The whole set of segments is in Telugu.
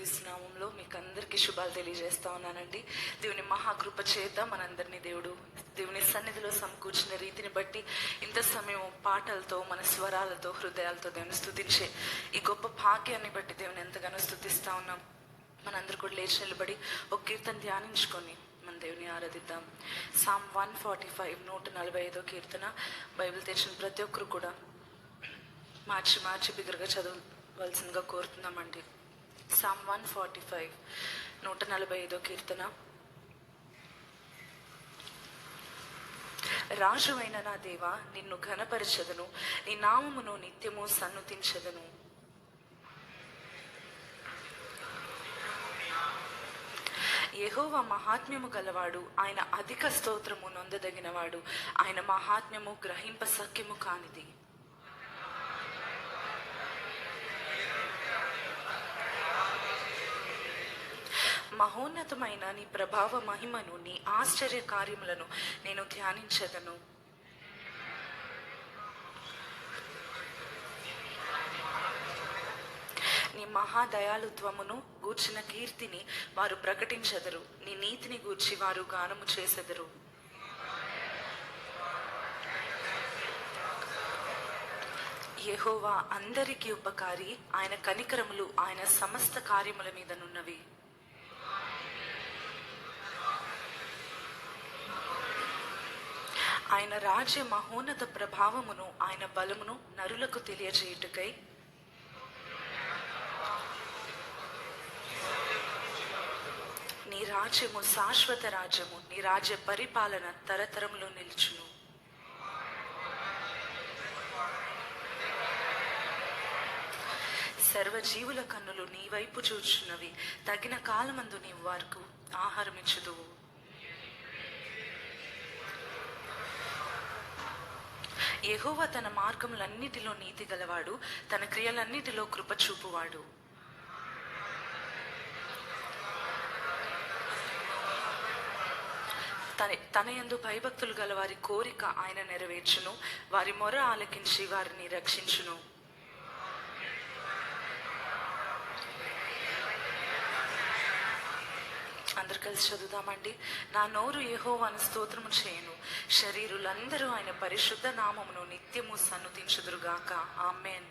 యేసుక్రీస్తు నామంలో మీకు అందరికీ శుభాలు తెలియజేస్తా ఉన్నానండి. దేవుని మహాకృప చేత మనందరినీ దేవుడు దేవుని సన్నిధిలో సమకూర్చిన రీతిని బట్టి ఇంత సమయం పాటలతో మన స్వరాలతో హృదయాలతో దేవుని స్థుతించే ఈ గొప్ప భాగ్యాన్ని బట్టి దేవుని ఎంతగానో స్థుతిస్తా ఉన్నాం. మనందరూ కూడా లేచి నిలబడి ఒక కీర్తన ధ్యానించుకొని మన దేవుని ఆరాధిద్దాం. సామ్ వన్ ఫార్టీ ఫైవ్ నూట నలభై ఐదో కీర్తన. బైబిల్ తెచ్చిన ప్రతి ఒక్కరు కూడా మార్చి మార్చి బిగ్గరగా చదవవలసిందిగా కోరుతున్నామండి. సమ్ వన్ ఫార్టీ ఫైవ్ నూట నలభై ఐదో కీర్తన. రాజువైన నా దేవ నిన్ను ఘనపరచదను. నీ నామమును నిత్యము సన్నుతించదను. యహోవ మహాత్మ్యము గలవాడు ఆయన అధిక స్తోత్రము నొందదగినవాడు. ఆయన మహాత్మ్యము గ్రహింప సఖ్యము కానిది. మహోన్నతమైన నీ ప్రభావ మహిమను నీ ఆశ్చర్య కార్యములను నేను ధ్యానించదను. నీ మహాదయాలుత్వమును గూర్చిన కీర్తిని వారు ప్రకటించెదరు. నీ నీతిని గూర్చి వారు గానము చేసెదరు. యహోవా అందరికీ ఉపకారి ఆయన కనికరములు ఆయన సమస్త కార్యముల మీదనున్నవి ఆయన రాజ్య మహోన్నత ప్రభావమును ఆయన బలమును నరులకు తెలియజేయుటకై. నీ రాజ్యము శాశ్వత రాజ్యము నీ రాజ్య పరిపాలన తరతరములో నిలుచును. సర్వజీవుల కన్నులు నీ వైపు చూచున్నవి. తగిన కాలమందు నీవు వారికి ఆహారం ఇచ్చుదువు యహోవ తన మార్గములన్నిటిలో నీతి గలవాడు తన క్రియలన్నిటిలో కృప చూపువాడు. తన తన యందు భయభక్తులు గల వారి కోరిక ఆయన నెరవేర్చును వారి మొర ఆలకించి వారిని రక్షించును. అందరు కలిసి చదువుదామండి. నా నోరు యెహోవాను స్తోత్రము చేయను. శరీరులందరూ ఆయన పరిశుద్ధ నామమును నిత్యము సన్నుతించుదురుగాక. ఆమెన్.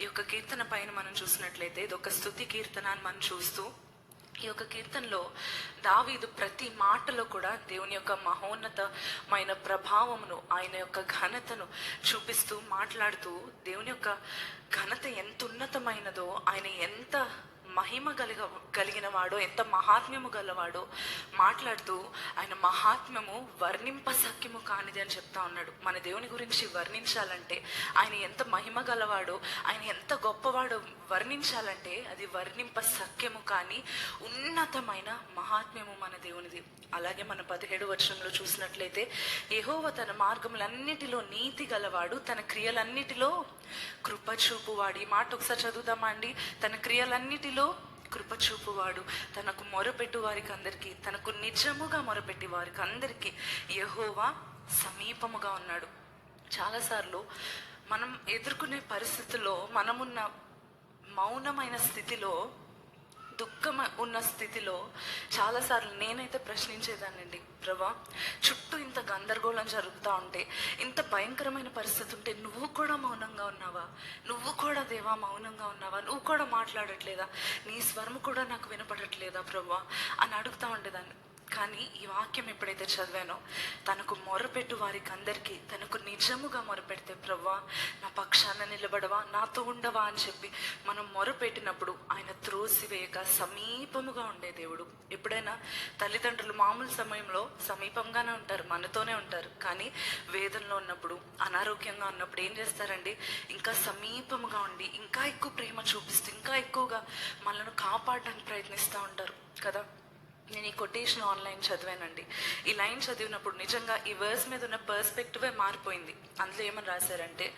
ఈ యొక్క కీర్తన పైన మనం చూసినట్లయితే ఇది ఒక స్థుతి కీర్తన అని మనం చూస్తూ ఈ యొక్క కీర్తనలో దావీదు ప్రతి మాటలో కూడా దేవుని యొక్క మహోన్నతమైన ప్రభావమును ఆయన యొక్క ఘనతను చూపిస్తూ మాట్లాడుతూ దేవుని యొక్క ఘనత ఎంత ఉన్నతమైనదో ఆయన ఎంత మహిమ కలిగ కలిగిన వాడో ఎంత మహాత్మ్యము గలవాడో మాట్లాడుతూ ఆయన మహాత్మ్యము వర్ణింప సఖ్యము కానిది అని చెప్తా ఉన్నాడు. మన దేవుని గురించి వర్ణించాలంటే ఆయన ఎంత మహిమ గలవాడో ఆయన ఎంత గొప్పవాడో వర్ణించాలంటే అది వర్ణింప సఖ్యము కానీ ఉన్నతమైన మహాత్మ్యము మన దేవునిది. అలాగే మన పదిహేడు వర్షంలో చూసినట్లయితే యెహోవా తన మార్గములన్నిటిలో నీతి గలవాడు తన క్రియలన్నిటిలో కృప చూపువాడు. ఈ మాట ఒకసారి చదువుదామా అండి? తన క్రియలన్నిటిలో కృప చూపువాడు తనకు మొరపెట్టు వారికి అందరికీ తనకు నిజముగా మొరపెట్టి వారికి అందరికీ యహోవా సమీపముగా ఉన్నాడు. చాలాసార్లు మనం ఎదుర్కొనే పరిస్థితుల్లో మనమున్న మౌనమైన స్థితిలో దుఃఖం ఉన్న స్థితిలో చాలాసార్లు నేనైతే ప్రశ్నించేదానండి ప్రభా చుట్టూ ఇంత గందరగోళం జరుగుతూ ఉంటే ఇంత భయంకరమైన పరిస్థితి ఉంటే నువ్వు కూడా మౌనంగా ఉన్నావా? నువ్వు కూడా దేవా మౌనంగా ఉన్నావా? నువ్వు కూడా మాట్లాడట్లేదా? నీ స్వరం కూడా నాకు వినపడట్లేదా ప్రభా? అని అడుగుతా ఉండేదాన్ని. కానీ ఈ వాక్యం ఎప్పుడైతే చదివానో తనకు మొరపెట్టు వారికి అందరికీ తనకు నిజముగా మొరపెడితే ప్రవ్వా నా పక్షాన నిలబడవా నాతో ఉండవా అని చెప్పి మనం మొరపెట్టినప్పుడు ఆయన త్రోసివేయక సమీపముగా ఉండే దేవుడు. ఎప్పుడైనా తల్లిదండ్రులు మామూలు సమయంలో సమీపంగానే ఉంటారు మనతోనే ఉంటారు. కానీ వేదనలో ఉన్నప్పుడు అనారోగ్యంగా ఉన్నప్పుడు ఏం చేస్తారండి? ఇంకా సమీపముగా ఉండి ఇంకా ఎక్కువ ప్రేమ చూపిస్తూ ఇంకా ఎక్కువగా మనల్ని కాపాడడానికి ప్రయత్నిస్తూ ఉంటారు కదా. నేను ఈ కొటేషన్ ఆన్లైన్ చదివానండి. ఈ లైన్ చదివినప్పుడు నిజంగా ఈ వర్స్ మీద ఉన్న పర్స్పెక్టివే మారిపోయింది. అందులో ఏమని రాశారంటే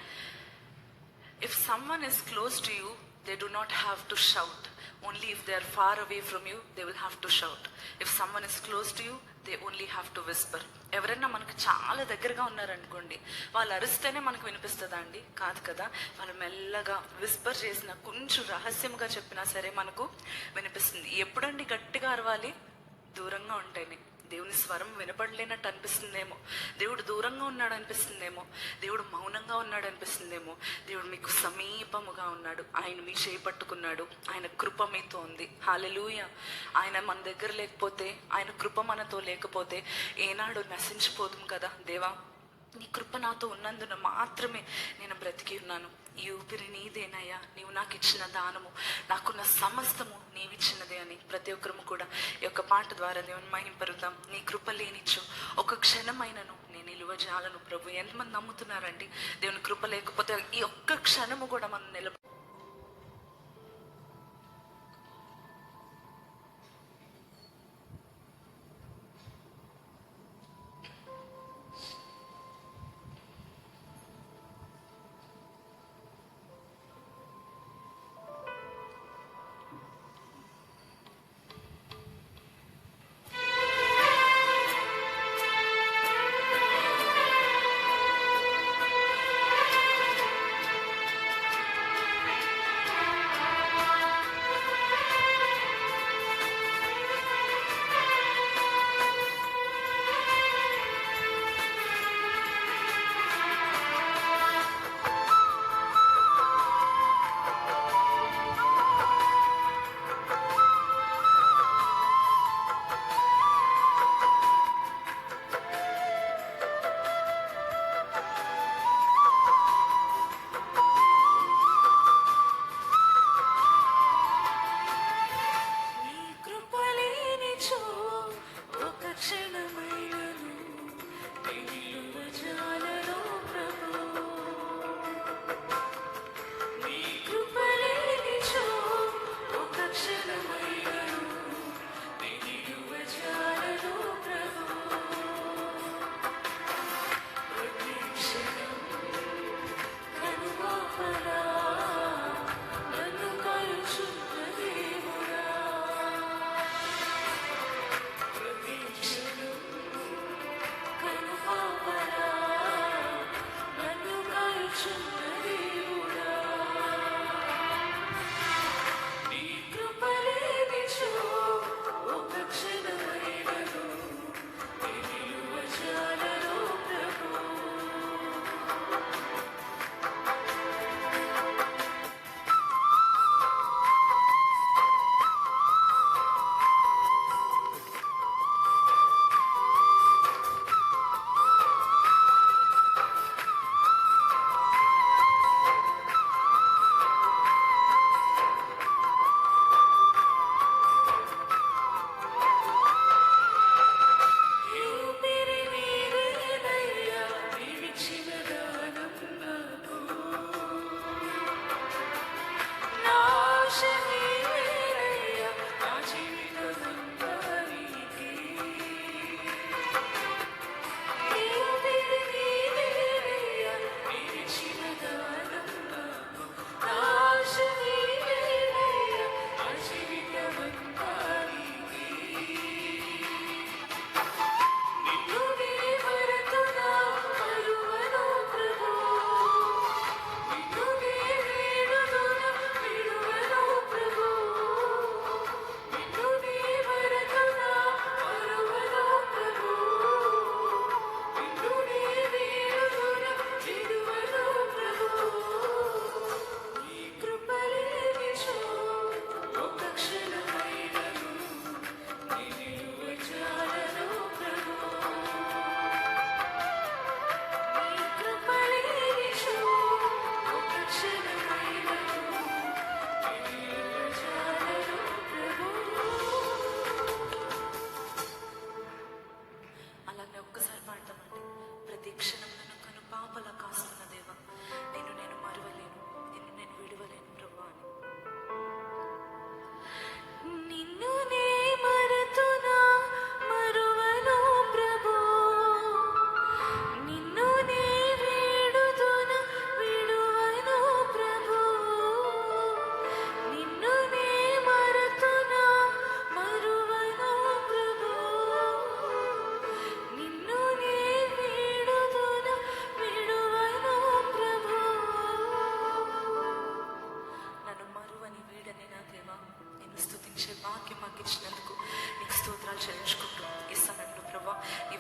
if someone is close to you they do not have to shout only if they are far away from you they will have to shout if someone is close to you they only have to whisper ఎవరైనా మనకు చాలా దగ్గరగా ఉన్నారనుకోండి వాళ్ళు అరిస్తేనే మనకు వినిపిస్తుందా అండి? కాదు కదా. వాళ్ళు మెల్లగా విస్పర్ చేసిన కొంచెం రహస్యంగా చెప్పినా సరే మనకు వినిపిస్తుంది. ఎప్పుడండి గట్టిగా అరవాలి? దూరంగా ఉంటాయి దేవుని స్వరం వినపడలేనట్టు అనిపిస్తుందేమో. దేవుడు దూరంగా ఉన్నాడు అనిపిస్తుందేమో. దేవుడు మౌనంగా ఉన్నాడు అనిపిస్తుందేమో. దేవుడు మీకు సమీపముగా ఉన్నాడు. ఆయన మీ చేపట్టుకున్నాడు ఆయన కృప మీతో ఉంది. హాలెలూయ ఆయన మన దగ్గర లేకపోతే ఆయన కృప మనతో లేకపోతే ఏనాడు నశించిపోదుం కదా దేవా? నీ కృప నాతో ఉన్నందున మాత్రమే నేను బ్రతికి ఉన్నాను. ఈ ఊపిరి నీదేనయ్యా నీవు నాకు ఇచ్చిన దానము నాకున్న సమస్తము నీవిచ్చినదే అని ప్రతి ఒక్కరము కూడా ఈ యొక్క పాట ద్వారా దేవుని మహింపరుద్దాం. నీ కృప లేనిచ్చు ఒక క్షణమైనను నేను నిలువ జాలను ప్రభు. ఎంతమంది నమ్ముతున్నారండి? దేవుని కృప లేకపోతే ఈ ఒక్క క్షణము కూడా మనం నిలబ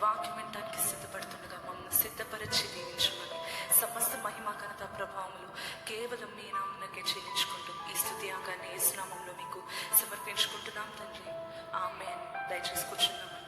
వాక్యం వినడానికి సిద్ధపడుతుండగా మమ్మల్ని సిద్ధపరిచి దీవించమని సమస్త మహిమ ఘనత ప్రభావములు కేవలం మీ నామునకే చేయించుకుంటూ ఈ స్థుతి ఈ ఏసునామంలో మీకు సమర్పించుకుంటున్నాం తండ్రి. ఆమె దయచేసి కూర్చున్నామని